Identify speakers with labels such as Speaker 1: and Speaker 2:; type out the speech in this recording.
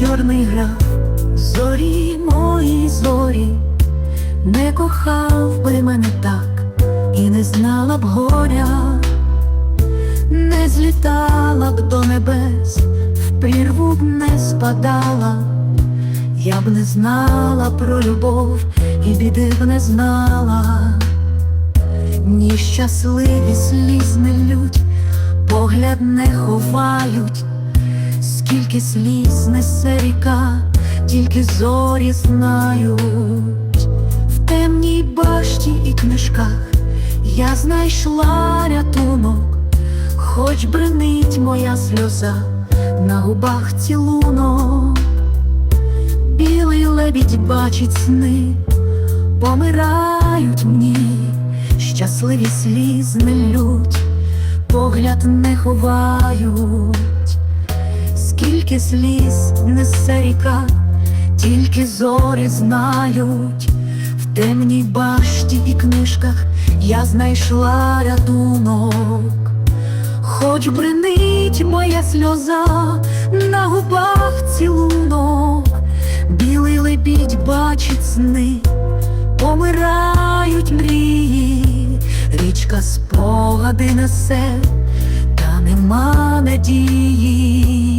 Speaker 1: чорний грав, зорі мої зорі, не кохав би мене так і не знала б горя, не злітала б до небес, в прірву б не спадала, я б не знала про любов і біди б не знала, ні щасливі слізни лють, погляд не ховають скільки сліз несе ріка, тільки зорі знають. В темній башті і книжках я знайшла рятунок, хоч бренить моя сльоза на губах цілунок. Білий лебідь бачить сни, помирають мені, щасливі сліз не лють, погляд не ховають, скільки сліз несе ріка, тільки зорі знають, в темній башті і книжках я знайшла рятунок. Хоч бренить моя сльоза на губах цілунок, білий лебідь бачить сни, помирають мрії, річка спогади несе, та нема надії.